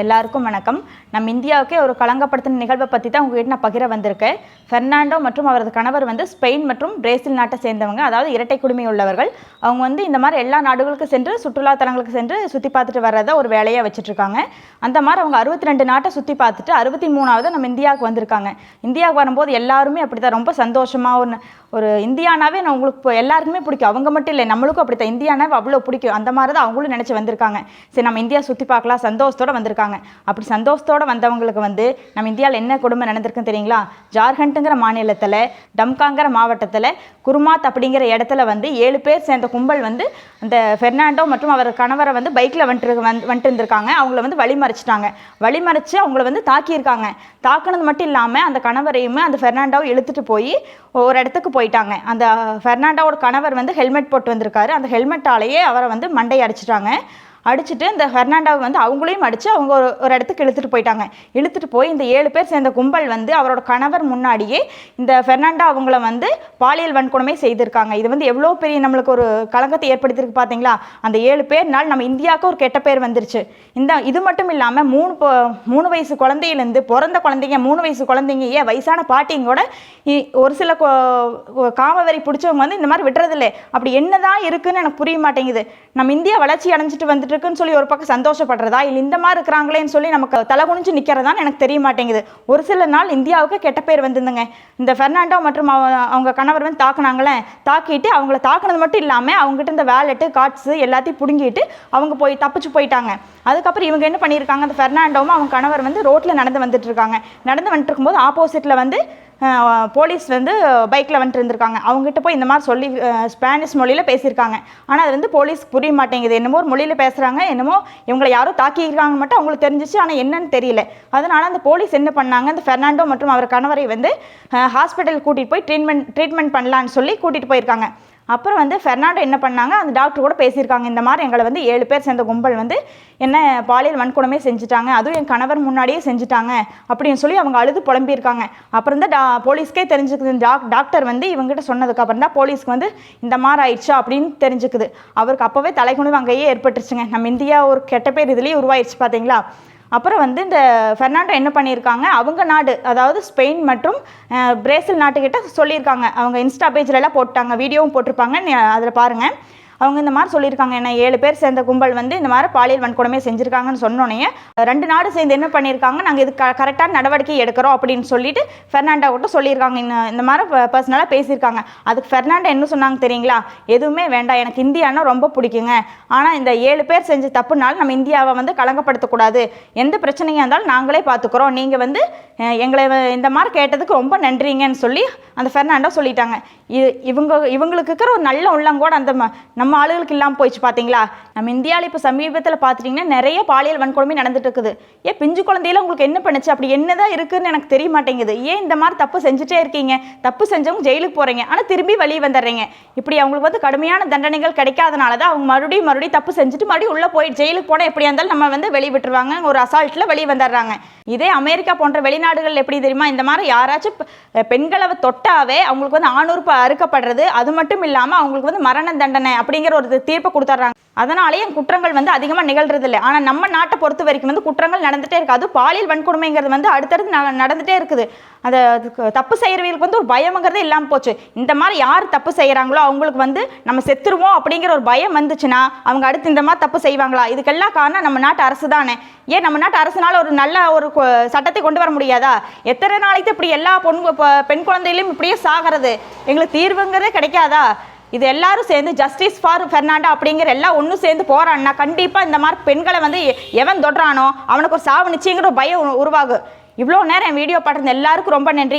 எல்லாருக்கும் வணக்கம். நம்ம இந்தியாவுக்கே ஒரு களங்கப்படுத்தின நிகழ்வை பற்றி தான் உங்ககிட்ட நான் பகிர வந்திருக்கேன். பெர்னாண்டோ மற்றும் அவரது கணவர் வந்து ஸ்பெயின் மற்றும் பிரேசில் நாட்டை சேர்ந்தவங்க அதாவது இரட்டை குடிமை உள்ளவர்கள். அவங்க வந்து இந்த மாதிரி எல்லா நாடுகளுக்கும் சென்று சுற்றுலா தலங்களுக்கு சென்று சுற்றி பார்த்துட்டு வர்றதை ஒரு வேலையாக வச்சுட்ருக்காங்க. அந்த மாதிரி அவங்க அறுபத்தி ரெண்டு நாட்டை சுற்றி பார்த்துட்டு அறுபத்தி மூணாவது நம்ம இந்தியாவுக்கு வந்திருக்காங்க. இந்தியாவுக்கு வரும்போது எல்லாருமே அப்படி தான் ரொம்ப சந்தோஷமாக ஒரு ஒரு இந்தியானாவே நான் உங்களுக்கு இப்போ எல்லாருக்குமே பிடிக்கும். அவங்க மட்டும் இல்லை நம்மளுக்கும் அப்படி தான் இந்தியானாவே அவ்வளோ பிடிக்கும். அந்த மாதிரி தான் அவங்களும் நினச்சி வந்திருக்காங்க. சரி நம்ம இந்தியா சுற்றி பார்க்கலாம். சந்தோஷத்தோடு வந்திருக்காங்க. அப்படி சந்தோஷத்தோடு வந்தவங்களுக்கு வந்து நம்ம இந்தியாவில் என்ன குடும்பம் நடந்திருக்குன்னு தெரியுங்களா? ஜார்க்கண்ட்டுங்கிற மாநிலத்தில் டம்காங்கிற மாவட்டத்தில் குருமாத் அப்படிங்கிற இடத்துல வந்து ஏழு பேர் சேர்ந்த கும்பல் வந்து அந்த ஃபெர்னாண்டோ மற்றும் அவர் கணவரை வந்து பைக்கில் வந்துட்டு வந் வந்துட்டு இருந்திருக்காங்க. அவங்கள வந்து வழிமறைச்சிட்டாங்க. வழிமறைச்சு அவங்கள வந்து தாக்கியிருக்காங்க. தாக்குனது மட்டும் இல்லாமல் அந்த கணவரையுமே அந்த ஃபெர்னாண்டோவை இழுத்துட்டு போய் ஒரு இடத்துக்கு போய் போயிட்டாங்க. அந்த ஃபெர்னாண்டாவோட கணவர் வந்து ஹெல்மெட் போட்டு வந்திருக்காரு. அந்த ஹெல்மெட்டாலேயே அவரை வந்து மண்டை அடிச்சிட்டாங்க. அடிச்சுட்டு இந்த ஃபெர்னாண்டாவை வந்து அவங்களையும் அடித்து அவங்க ஒரு ஒரு இடத்துக்கு இழுத்துட்டு போயிட்டாங்க. இழுத்துட்டு போய் இந்த ஏழு பேர் சேர்ந்த கும்பல் வந்து அவரோட கணவர் முன்னாடியே இந்த ஃபெர்னாண்டா அவங்கள வந்து பாலியல் வன்கொடுமை செய்திருக்காங்க. இது வந்து எவ்வளோ பெரிய நம்மளுக்கு ஒரு கலங்கத்தை ஏற்படுத்தியிருக்கு பார்த்தீங்களா அந்த ஏழு பேர்னால் நம்ம இந்தியாவுக்கு ஒரு கெட்ட பேர் வந்துருச்சு. இந்த இது மட்டும் இல்லாமல் மூணு மூணு வயசு குழந்தையிலேருந்து பிறந்த குழந்தைங்க மூணு வயசு குழந்தைங்க ஏன் வயசான பாட்டிங்க கூட இ- ஒரு சில காமவரி பிடிச்சவங்க வந்து இந்த மாதிரி விட்டுறதில்ல. அப்படி என்னதான் இருக்குன்னு எனக்கு புரிய மாட்டேங்குது. நம்ம இந்தியா வளர்ச்சி அடைஞ்சிட்டு வந்துட்டு இருக்குன்னு சொல்லி ஒரு பக்கம் சந்தோஷப்படுறதா? இல்லை இந்த மாதிரி இருக்கிறாங்களேன்னு சொல்லி நமக்கு தலை குனிஞ்சு நிற்கிறதான்னு எனக்கு தெரிய மாட்டேங்குது ஒரு சில நாள் இந்தியாவுக்கு கெட்ட பேர் வந்துருந்துங்க. இந்த ஃபெர்னாண்டோ மற்றும் அவங்க கணவர் வந்து தாக்குனாங்களே தாக்கிட்டு அவங்கள தாக்குனது மட்டும் இல்லாமல் அவங்ககிட்ட இந்த வேலெட்டு கார்ட்ஸு எல்லாத்தையும் பிடுங்கிட்டு அவங்க போய் தப்பிச்சு போயிட்டாங்க. அதுக்கப்புறம் இவங்க என்ன பண்ணியிருக்காங்க? அந்த ஃபெர்னாண்டோவும் அவங்க கணவர் வந்து ரோட்டில் நடந்து வந்துட்டு இருக்காங்க. நடந்து வந்துட்டு இருக்கும்போது ஆப்போசிட்டில் வந்து போலீஸ் வந்து பைக்கில் வந்துட்டு இருந்திருக்காங்க. அவங்ககிட்ட போய் இந்த மாதிரி சொல்லி ஸ்பானிஷ் மொழியில் பேசியிருக்காங்க. ஆனால் அது வந்து போலீஸ்க்கு புரிய மாட்டேங்குது. என்னமோ ஒரு மொழியில் பேசுகிறாங்க என்னமோ இவங்களை யாரோ தாக்கியிருக்காங்க மட்டும் அவங்களுக்கு தெரிஞ்சிச்சு. ஆனால் என்னன்னு தெரியல. அதனால் அந்த போலீஸ் என்ன பண்ணாங்க அந்த ஃபெர்னாண்டோ மற்றும் அவர் கணவரை வந்து ஹாஸ்பிட்டல் கூட்டிகிட்டு போய் ட்ரீட்மெண்ட் ட்ரீட்மெண்ட் பண்ணலான்னு சொல்லி கூட்டிகிட்டு போயிருக்காங்க. அப்புறம் வந்து ஃபெர்னாண்டோ என்ன பண்ணாங்க? அந்த டாக்டர் கூட பேசியிருக்காங்க. இந்த மாதிரி எங்களை வந்து ஏழு பேர் சேர்ந்த கும்பல் வந்து என்ன பாலியல் வன்கொடுமே செஞ்சுட்டாங்க. அதுவும் என் கணவர் முன்னாடியே செஞ்சுட்டாங்க அப்படின்னு சொல்லி அவங்க அழுது புலம்பியிருக்காங்க. அப்புறம் தான் டா போலீஸ்க்கே தெரிஞ்சுக்குது. டாக் டாக்டர் வந்து இவங்ககிட்ட சொன்னதுக்கு அப்புறம் தான் போலீஸ்க்கு வந்து இந்த மாதிரி ஆயிடுச்சா அப்படின்னு தெரிஞ்சுக்குது. அவருக்கு அப்போவே தலைக்குணிவு அங்கேயே ஏற்பட்டுருச்சுங்க. நம்ம இந்தியா ஒரு கெட்ட பேர் இதுலேயே உருவாயிடுச்சு பார்த்தீங்களா அப்புறம் வந்து இந்த ஃபெர்னாண்டோ என்ன பண்ணியிருக்காங்க? அவங்க நாடு அதாவது ஸ்பெயின் மற்றும் பிரேசில் நாட்டுக்கிட்ட சொல்லியிருக்காங்க. அவங்க இன்ஸ்டா பேஜ்லலாம் போட்டாங்க வீடியோவும் போட்டிருப்பாங்க அதில் பாருங்கள் அவங்க இந்த மாதிரி சொல்லியிருக்காங்க. என்ன ஏழு பேர் சேர்ந்த கும்பல் வந்து இந்த மாதிரி பாலியல் வன்கொடுமை செஞ்சுருக்காங்கன்னு சொன்னோன்னே ரெண்டு நாடு சேர்ந்து என்ன பண்ணியிருக்காங்க? நாங்கள் இது க கரெக்டான நடவடிக்கை எடுக்கிறோம் அப்படின்னு சொல்லிட்டு ஃபெர்னாண்டா கிட்ட சொல்லியிருக்காங்க. இந்த இந்த மாதிரி பர்சனலாக பேசியிருக்காங்க. அதுக்கு ஃபெர்னாண்டா என்ன சொன்னாங்க தெரியுங்களா? எதுவுமே வேண்டாம். எனக்கு இந்தியானா ரொம்ப பிடிக்குங்க. ஆனால் இந்த ஏழு பேர் செஞ்ச தப்புனால நம்ம இந்தியாவை வந்து கலங்கப்படுத்தக்கூடாது. எந்த பிரச்சனையாக இருந்தாலும் நாங்களே பார்த்துக்குறோம். நீங்கள் வந்து எங்களை இந்த மாதிரி கேட்டதுக்கு ரொம்ப நன்றிங்கன்னு சொல்லி அந்த ஃபெர்னாண்டோ சொல்லிட்டாங்க. இது இவங்க இவங்களுக்கு இருக்கிற ஒரு நல்ல உள்ளங்கூட அந்த நம்ம நம்ம ஆளுகளுக்கு இல்லாமல் போயிடுச்சு பார்த்தீங்களா நம்ம இந்தியாவில் இப்போ சமீபத்தில் பார்த்துட்டிங்கன்னா நிறைய பாலியல் வன்கொடுமை நடந்துட்டு இருக்குது. ஏன் பிஞ்சு குழந்தையில உங்களுக்கு என்ன பண்ணுச்சு? அப்படி என்னதான் இருக்குன்னு எனக்கு தெரிய மாட்டேங்குது. ஏன் இந்த மாதிரி தப்பு செஞ்சுட்டே இருக்கீங்க? தப்பு செஞ்சவங்க ஜெயிலுக்கு போகிறீங்க ஆனால் திரும்பி வெளியே வந்துடுறீங்க. இப்படி அவங்களுக்கு வந்து கடுமையான தண்டனைகள் கிடைக்காதனால தான் அவங்க மறுபடியும் மறுபடியும் தப்பு செஞ்சுட்டு மறுபடியும் உள்ளே போய் ஜெயிலுக்கு போனால் எப்படியா இருந்தாலும் நம்ம வந்து வெளியே விட்டுருவாங்க. ஒரு அசால்ட்டில் வெளியே வந்துடுறாங்க. இதே அமெரிக்கா போன்ற வெளிநாடுகள் எப்படி தெரியுமா? இந்த மாதிரி யாராச்சும் பெண்களை தொட்டாவே அவங்களுக்கு வந்து ஆணுறுப்பு அறுக்கப்படுறது. அது மட்டும் இல்லாமல் அவங்களுக்கு வந்து மரண தண்டனை அப்படி அப்படிங்கிற ஒரு தீர்ப்பை கொடுத்துட்றாங்க. அதனாலேயே குற்றங்கள் வந்து அதிகமாக நிகழ்றது இல்லை ஆனால் நம்ம நாட்டை பொறுத்த வரைக்கும் வந்து குற்றங்கள் நடந்துகிட்டே இருக்குது அது பாலியல் வன்கொடுமைங்கிறது வந்து அடுத்தடுத்து ந- நடந்துகிட்டே இருக்குது. அது தப்பு செய்கிறவங்களுக்கு வந்து ஒரு பயம்ங்கிறதே இல்லாமல் போச்சு. இந்த மாதிரி யார் தப்பு செய்கிறாங்களோ அவங்களுக்கு வந்து நம்ம செத்துருவோம் அப்படிங்கிற ஒரு பயம் வந்துச்சுன்னா அவங்க அடுத்து இந்த மாதிரி தப்பு செய்வாங்களா? இதுக்கெல்லாம் காரணம் நம்ம நாட்டு அரசு தானே. ஏன் நம்ம நாட்டு அரசுனால ஒரு நல்ல ஒரு கொ- சட்டத்தை கொண்டு வர முடியாதா? எத்தனை நாளைக்கு இப்படி எல்லா பொன் பெண் குழந்தைகளையும் இப்படியே சாகிறது? எங்களுக்கு தீர்வுங்கிறதே கிடைக்காதா? இது எல்லாரும் சேர்ந்து ஜஸ்டிஸ் ஃபார் ஃபெர்னாண்டா அப்படிங்கிற எல்லாம் ஒன்றும் சேர்ந்து போறான்னா கண்டிப்பாக இந்த மாதிரி பெண்களை வந்து எ- எவன் தொடுறானோ அவனுக்கு ஒரு சாவு நிச்சயங்கிற ஒரு பயம் உருவாகும் இவ்வளோ நேரம் என் வீடியோ பாடுறது எல்லாருக்கும் ரொம்ப நன்றி.